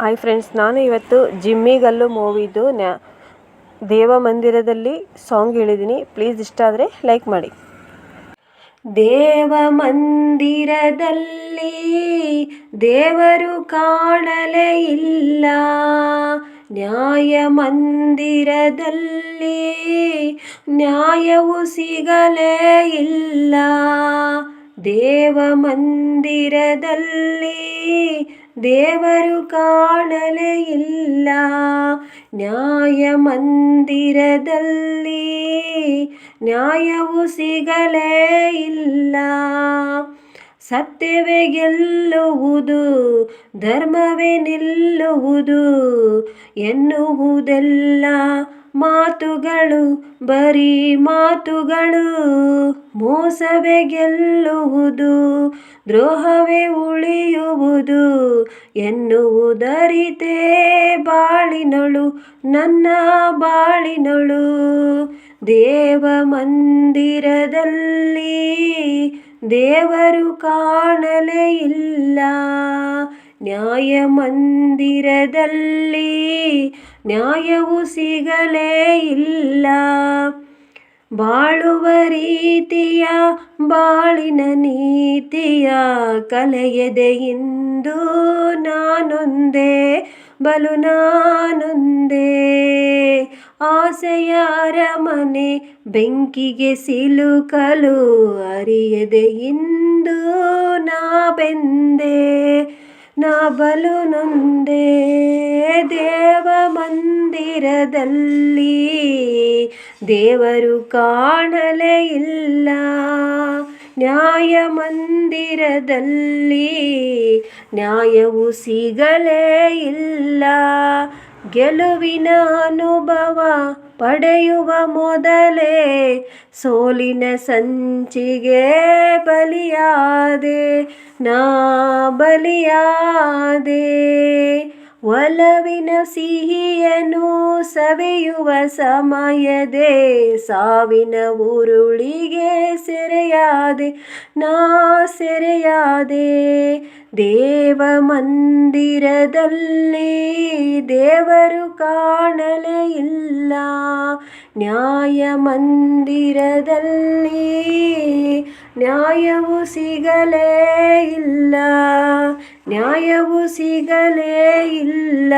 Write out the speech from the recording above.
Hi friends ನಾನು ಇವತ್ತು ಜಿಮ್ಮಿಗಲ್ಲು ಮೂವಿದು ನ್ಯಾ, ದೇವ ಮಂದಿರದಲ್ಲಿ ಸಾಂಗ್ ಹೇಳಿದ್ದೀನಿ. ಪ್ಲೀಸ್ ಇಷ್ಟ ಆದರೆ ಲೈಕ್ ಮಾಡಿ. ದೇವ ಮಂದಿರದಲ್ಲಿ ದೇವರು ಕಾಣಲೇ ಇಲ್ಲ. ನ್ಯಾಯ ಮಂದಿರದಲ್ಲಿ ನ್ಯಾಯವು ಸಿಗಲೇ ಇಲ್ಲ. ದೇವ ಮಂದಿರದಲ್ಲಿ ದೇವರು ಕಾಣಲೇ ಇಲ್ಲ. ನ್ಯಾಯ ಮಂದಿರದಲ್ಲಿ ನ್ಯಾಯವು ಸಿಗಲೇ ಇಲ್ಲ. ಸತ್ಯವೇ ಗೆಲ್ಲುವುದು ಧರ್ಮವೇ ನಿಲ್ಲುವುದು ಎನ್ನುವುದೆಲ್ಲ ಮಾತುಗಳು, ಬರೀ ಮಾತುಗಳು. ಮೋಸವೇ ಗೆಲ್ಲುವುದು, ದ್ರೋಹವೇ ಉಳಿಯುವುದು. ಎನ್ನುವುದರಿತೇ ಬಾಳಿನಳು, ನನ್ನ ಬಾಳಿನಳು. ದೇವ ಮಂದಿರದಲ್ಲಿ ದೇವರು ಕಾಣಲೇ ಇಲ್ಲ. ನ್ಯಾಯ ಮಂದಿರದಲ್ಲಿ ನ್ಯಾಯವು ಸಿಗಲೇ ಇಲ್ಲ. ಬಾಳುವ ರೀತಿಯ ಬಾಳಿನ ನೀತಿಯ ಕಲೆಯದೆ ಇಂದು ನಾನೊಂದೇ, ಬಲು ನಾನೊಂದೇ. ಆಸೆಯ ಅರಮನೆ ಬೆಂಕಿಗೆ ಸಿಲುಕಲು ಅರಿಯದೆ ಇಂದು ನಾ ಬೆಂದೆ ನಾ ಬಲು ನೊಂದೇ, ದೇವ ಮಂದಿರದಲ್ಲಿ ದೇವರು ಕಾಣಲೇ ಇಲ್ಲ. ನ್ಯಾಯ ಮಂದಿರದಲ್ಲಿ ನ್ಯಾಯವು ಸಿಗಲೇ ಇಲ್ಲ. ಗೆಲುವಿನ ಅನುಭವ ಪಡೆಯುವ ಮೊದಲೇ ಸೋಲಿನ ಸಂಚಿಗೆ ಬಲಿಯಾದೆ, ನಾ ಬಲಿಯಾದೆ. ಒಲವಿನ ಸಿಹಿಯನು ಸವಿಯುವ ಸಮಯದೆ, ಸಾವಿನ ಉರುಳಿಗೆ ಸೆರೆಯಾದೆ, ನಾ ಸೆರೆಯಾದೆ. ದೇವ ಮಂದಿರದಲ್ಲಿ ದೇವರು ಕಾಣಲೇ ಇಲ್ಲ. ನ್ಯಾಯ ಮಂದಿರದಲ್ಲಿ ನ್ಯಾಯವು ಸಿಗಲೇ ಇಲ್ಲ. ನ್ಯಾಯವು ಸಿಗಲೇ ಇಲ್ಲ.